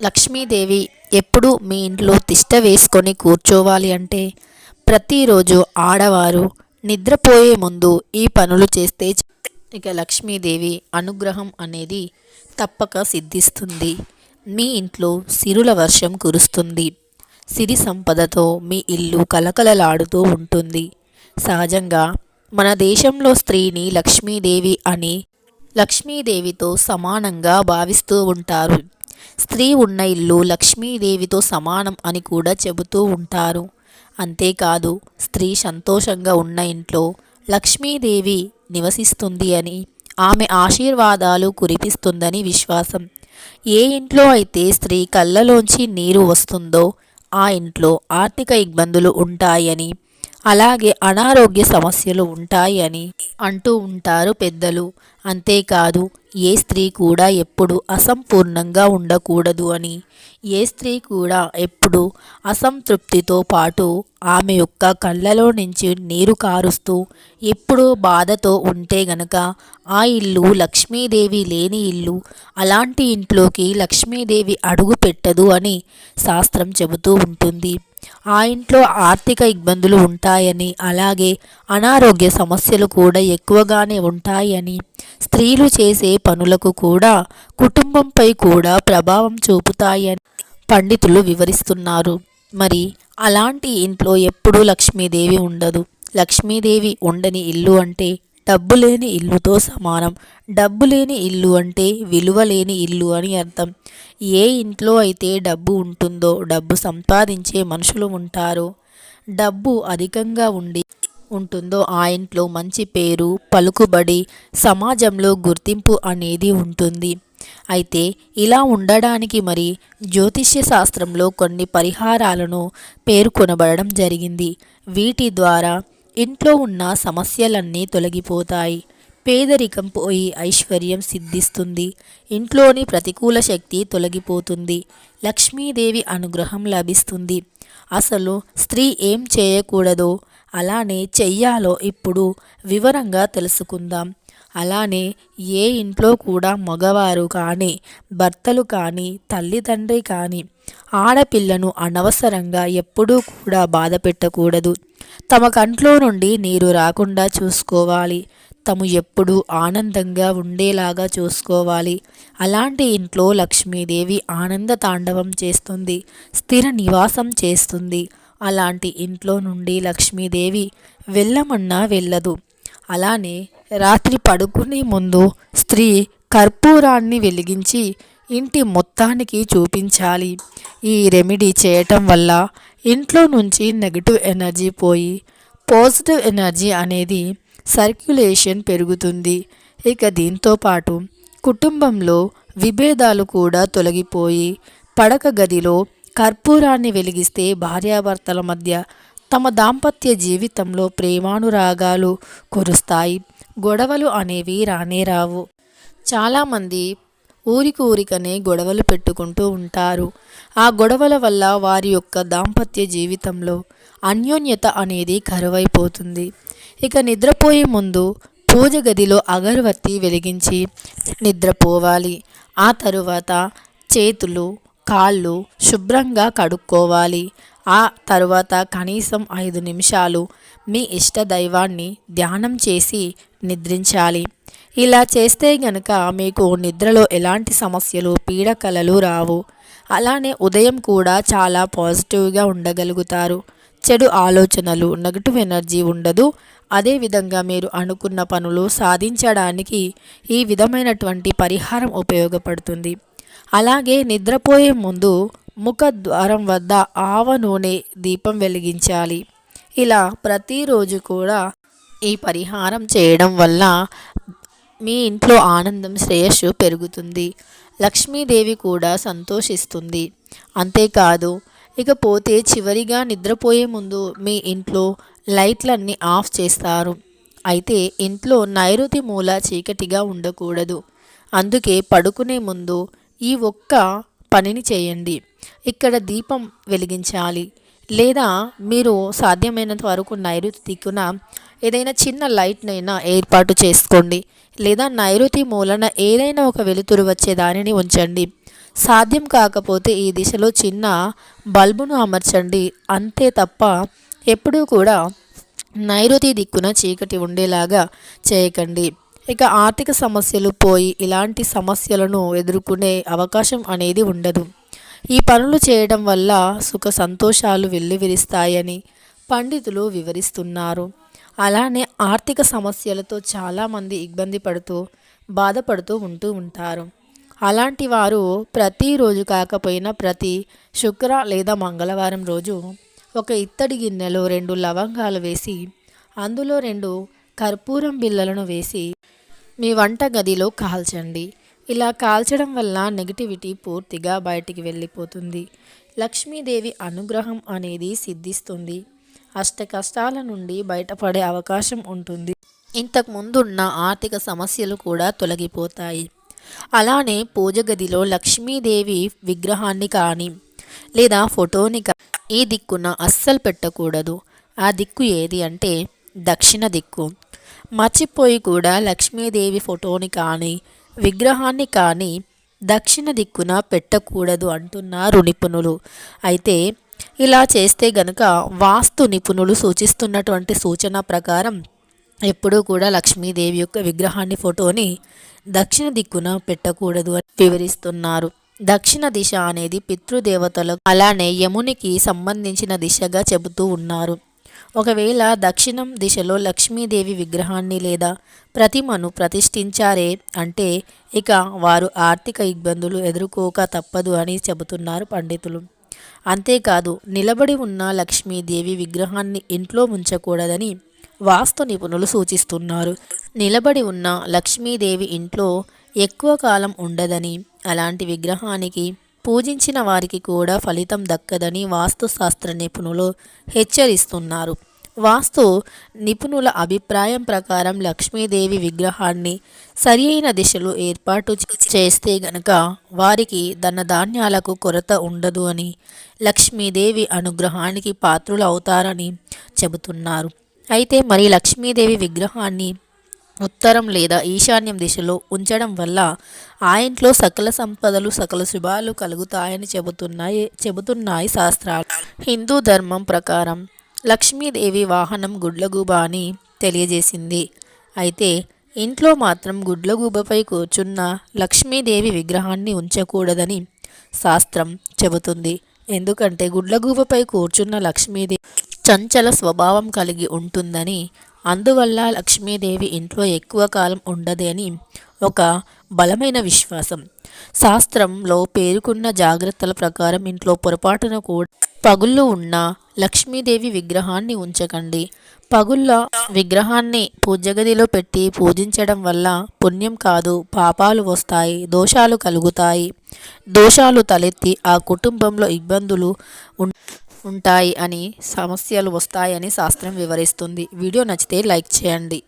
లక్ష్మీదేవి ఎప్పుడు మీ ఇంట్లో తిష్ట వేసుకొని కూర్చోవాలి అంటే ప్రతిరోజు ఆడవారు నిద్రపోయే ముందు ఈ పనులు చేస్తే ఇక లక్ష్మీదేవి అనుగ్రహం అనేది తప్పక సిద్ధిస్తుంది. మీ ఇంట్లో సిరుల వర్షం కురుస్తుంది. సిరి సంపదతో మీ ఇల్లు కలకలలాడుతూ ఉంటుంది. సహజంగా మన దేశంలో స్త్రీని లక్ష్మీదేవి అని లక్ష్మీదేవితో సమానంగా భావిస్తూ ఉంటారు. స్త్రీ ఉన్న ఇల్లు లక్ష్మీదేవితో సమానం అని కూడా చెబుతూ ఉంటారు. అంతేకాదు స్త్రీ సంతోషంగా ఉన్న ఇంట్లో లక్ష్మీదేవి నివసిస్తుంది అని ఆమె ఆశీర్వాదాలు కురిపిస్తుందని విశ్వాసం. ఏ ఇంట్లో అయితే స్త్రీ కళ్ళలోంచి నీరు వస్తుందో ఆ ఇంట్లో ఆర్థిక ఇబ్బందులు ఉంటాయని అలాగే అనారోగ్య సమస్యలు ఉంటాయి అని అంటూ ఉంటారు పెద్దలు. అంతేకాదు ఏ స్త్రీ కూడా ఎప్పుడు అసంపూర్ణంగా ఉండకూడదు అని ఏ స్త్రీ కూడా ఎప్పుడు అసంతృప్తితో పాటు ఆమె యొక్క కళ్ళలో నుంచి నీరు కారుస్తూ ఎప్పుడూ బాధతో ఉంటే గనక ఆ ఇల్లు లక్ష్మీదేవి లేని ఇల్లు అలాంటి ఇంట్లోకి లక్ష్మీదేవి అడుగు పెట్టదు అని శాస్త్రం చెబుతూ ఉంటుంది. ఆ ఇంట్లో ఆర్థిక ఇబ్బందులు ఉంటాయని అలాగే అనారోగ్య సమస్యలు కూడా ఎక్కువగానే ఉంటాయని స్త్రీలు చేసే పనులకు కూడా కుటుంబంపై కూడా ప్రభావం చూపుతాయని పండితులు వివరిస్తున్నారు. మరి అలాంటి ఇంట్లో ఎప్పుడూ లక్ష్మీదేవి ఉండదు. లక్ష్మీదేవి ఉండని ఇల్లు అంటే డబ్బు లేని ఇల్లుతో సమానం. డబ్బు లేని ఇల్లు అంటే విలువ లేని ఇల్లు అని అర్థం. ఏ ఇంట్లో అయితే డబ్బు ఉంటుందో డబ్బు సంపాదించే మనుషులు ఉంటారో. డబ్బు అధికంగా ఉండి ఉంటుందో ఆ ఇంట్లో మంచి పేరు పలుకుబడి సమాజంలో గుర్తింపు అనేది ఉంటుంది. అయితే ఇలా ఉండడానికి మరి జ్యోతిష్య శాస్త్రంలో కొన్ని పరిహారాలను పేర్కొనబడడం జరిగింది. వీటి ద్వారా ఇంట్లో ఉన్న సమస్యలన్నీ తొలగిపోతాయి. పేదరికం పోయి ఐశ్వర్యం సిద్ధిస్తుంది. ఇంట్లోని ప్రతికూల శక్తి తొలగిపోతుంది. లక్ష్మీదేవి అనుగ్రహం లభిస్తుంది. అసలు స్త్రీ ఏం చేయకూడదో అలానే చెయ్యాలో ఇప్పుడు వివరంగా తెలుసుకుందాం. అలానే ఏ ఇంట్లో కూడా మగవారు కానీ భర్తలు కానీ తల్లిదండ్రి కానీ ఆడపిల్లను అనవసరంగా ఎప్పుడూ కూడా బాధ పెట్టకూడదు. తమ కంట్లో నుండి నీరు రాకుండా చూసుకోవాలి. తము ఎప్పుడూ ఆనందంగా ఉండేలాగా చూసుకోవాలి. అలాంటి ఇంట్లో లక్ష్మీదేవి ఆనంద తాండవం చేస్తుంది స్థిర నివాసం చేస్తుంది. అలాంటి ఇంట్లో నుండి లక్ష్మీదేవి వెళ్ళమన్నా వెళ్ళదు. అలానే రాత్రి పడుకునే ముందు స్త్రీ కర్పూరాన్ని వెలిగించి ఇంటి మొత్తానికి చూపించాలి. ఈ రెమెడీ చేయటం వల్ల ఇంట్లో నుంచి నెగిటివ్ ఎనర్జీ పోయి పాజిటివ్ ఎనర్జీ అనేది సర్క్యులేషన్ పెరుగుతుంది. ఇక దీంతో పాటు కుటుంబంలో విభేదాలు కూడా తొలగిపోయి పడక గదిలో కర్పూరాన్ని వెలిగిస్తే భార్యాభర్తల మధ్య తమ దాంపత్య జీవితంలో ప్రేమానురాగాలు కురుస్తాయి. గొడవలు అనేవి రానే రావు. చాలామంది ఊరికి ఊరికనే గొడవలు పెట్టుకుంటూ ఉంటారు. ఆ గొడవల వల్ల వారి యొక్క దాంపత్య జీవితంలో అన్యోన్యత అనేది కరువైపోతుంది. ఇక నిద్రపోయే ముందు పూజ గదిలో అగరవత్తి వెలిగించి నిద్రపోవాలి. ఆ తరువాత చేతులు కాళ్ళు శుభ్రంగా కడుక్కోవాలి. ఆ తరువాత కనీసం ఐదు నిమిషాలు మీ ఇష్ట దైవాన్ని ధ్యానం చేసి నిద్రించాలి. ఇలా చేస్తే గనక మీకు నిద్రలో ఎలాంటి సమస్యలు పీడకలలు రావు. అలానే ఉదయం కూడా చాలా పాజిటివ్గా ఉండగలుగుతారు. చెడు ఆలోచనలు నెగటివ్ ఎనర్జీ ఉండదు. అదేవిధంగా మీరు అనుకున్న పనులు సాధించడానికి ఈ విధమైనటువంటి పరిహారం ఉపయోగపడుతుంది. అలాగే నిద్రపోయే ముందు ముఖద్వారం వద్ద ఆవ నూనె దీపం వెలిగించాలి. ఇలా ప్రతిరోజు కూడా ఈ పరిహారం చేయడం వల్ల మీ ఇంట్లో ఆనందం శ్రేయస్సు పెరుగుతుంది. లక్ష్మీదేవి కూడా సంతోషిస్తుంది. అంతేకాదు ఇకపోతే చివరిగా నిద్రపోయే ముందు మీ ఇంట్లో లైట్లన్నీ ఆఫ్ చేస్తారు. అయితే ఇంట్లో నైరుతి మూల చీకటిగా ఉండకూడదు. అందుకే పడుకునే ముందు ఈ ఒక్క పనిని చేయండి. ఇక్కడ దీపం వెలిగించాలి. లేదా మీరు సాధ్యమైనంత వరకు నైరుతి దిక్కున ఏదైనా చిన్న లైట్నైనా ఏర్పాటు చేసుకోండి. లేదా నైరుతి మూలన ఏదైనా ఒక వెలుతురు వచ్చే దానిని ఉంచండి. సాధ్యం కాకపోతే ఈ దిశలో చిన్న బల్బును అమర్చండి. అంతే తప్ప ఎప్పుడూ కూడా నైరుతి దిక్కున చీకటి ఉండేలాగా చేయకండి. ఇక ఆర్థిక సమస్యలు పోయి ఇలాంటి సమస్యలను ఎదుర్కొనే అవకాశం అనేది ఉండదు. ఈ పనులు చేయడం వల్ల సుఖ సంతోషాలు వెల్లువిరిస్తాయని పండితులు వివరిస్తున్నారు. అలానే ఆర్థిక సమస్యలతో చాలామంది ఇబ్బంది పడుతూ బాధపడుతూ ఉంటూ ఉంటారు. అలాంటి వారు ప్రతిరోజు కాకపోయినా ప్రతి శుక్ర లేదా మంగళవారం రోజు ఒక ఇత్తడి గిన్నెలో రెండు లవంగాలు వేసి అందులో రెండు కర్పూరం బిళ్ళలను వేసి మీ వంట గదిలో కాల్చండి. ఇలా కాల్చడం వల్ల నెగిటివిటీ పూర్తిగా బయటికి వెళ్ళిపోతుంది. లక్ష్మీదేవి అనుగ్రహం అనేది సిద్ధిస్తుంది. అష్ట కష్టాల నుండి బయటపడే అవకాశం ఉంటుంది. ఇంతకు ముందున్న ఆర్థిక సమస్యలు కూడా తొలగిపోతాయి. అలానే పూజ గదిలో లక్ష్మీదేవి విగ్రహాన్ని కానీ లేదా ఫోటోని కానీ ఈ దిక్కున అస్సలు పెట్టకూడదు. ఆ దిక్కు ఏది అంటే దక్షిణ దిక్కు. మర్చిపోయి కూడా లక్ష్మీదేవి ఫోటోని కానీ విగ్రహాన్ని కానీ దక్షిణ దిక్కున పెట్టకూడదు అంటున్నారు నిపుణులు. అయితే ఇలా చేస్తే గనుక వాస్తు నిపుణులు సూచిస్తున్నటువంటి సూచన ప్రకారం ఎప్పుడూ కూడా లక్ష్మీదేవి యొక్క విగ్రహాన్ని ఫోటోని దక్షిణ దిక్కున పెట్టకూడదు అని వివరిస్తున్నారు. దక్షిణ దిశ అనేది పితృదేవతలకు అలానే యమునికి సంబంధించిన దిశగా చెబుతూ ఉన్నారు. ఒకవేళ దక్షిణం దిశలో లక్ష్మీదేవి విగ్రహాన్ని లేదా ప్రతిమను ప్రతిష్ఠించారే అంటే ఇక వారు ఆర్థిక ఇబ్బందులు ఎదుర్కోక తప్పదు అని చెబుతున్నారు పండితులు. అంతేకాదు నిలబడి ఉన్న లక్ష్మీదేవి విగ్రహాన్ని ఇంట్లో ఉంచకూడదని వాస్తు నిపుణులు సూచిస్తున్నారు. నిలబడి ఉన్న లక్ష్మీదేవి ఇంట్లో ఎక్కువ కాలం ఉండదని అలాంటి విగ్రహానికి పూజించిన వారికి కూడా ఫలితం దక్కదని వాస్తుశాస్త్ర నిపుణులు హెచ్చరిస్తున్నారు. వాస్తు నిపుణుల అభిప్రాయం ప్రకారం లక్ష్మీదేవి విగ్రహాన్ని సరి అయిన దిశలో ఏర్పాటు చేస్తే గనక వారికి ధనధాన్యాలకు కొరత ఉండదు అని లక్ష్మీదేవి అనుగ్రహానికి పాత్రులు అవుతారని చెబుతున్నారు. అయితే మరి లక్ష్మీదేవి విగ్రహాన్ని ఉత్తరం లేదా ఈశాన్యం దిశలో ఉంచడం వల్ల ఆ ఇంట్లో సకల సంపదలు సకల శుభాలు కలుగుతాయని చెబుతున్నాయి చెబుతున్నాయి శాస్త్రాలు. హిందూ ధర్మం ప్రకారం లక్ష్మీదేవి వాహనం గుడ్లగూబ అని తెలియజేసింది. అయితే ఇంట్లో మాత్రం గుడ్లగూబపై కూర్చున్న లక్ష్మీదేవి విగ్రహాన్ని ఉంచకూడదని శాస్త్రం చెబుతుంది. ఎందుకంటే గుడ్లగూబపై కూర్చున్న లక్ష్మీదేవి చంచల స్వభావం కలిగి ఉంటుందని అందువల్ల లక్ష్మీదేవి ఇంట్లో ఎక్కువ కాలం ఉండదని ఒక బలమైన విశ్వాసం. శాస్త్రంలో పేర్కొన్న జాగ్రత్తల ప్రకారం ఇంట్లో పొరపాటున కూడా పగుళ్ళు ఉన్న లక్ష్మీదేవి విగ్రహాన్ని ఉంచకండి. పగుళ్ళ విగ్రహాన్ని పూజగదిలో పెట్టి పూజించడం వల్ల పుణ్యం కాదు పాపాలు వస్తాయి దోషాలు కలుగుతాయి. దోషాలు తలెత్తి ఆ కుటుంబంలో ఇబ్బందులు ఉంటాయి అని సమస్యలు వస్తాయని శాస్త్రం వివరిస్తుంది. వీడియో నచ్చితే లైక్ చేయండి.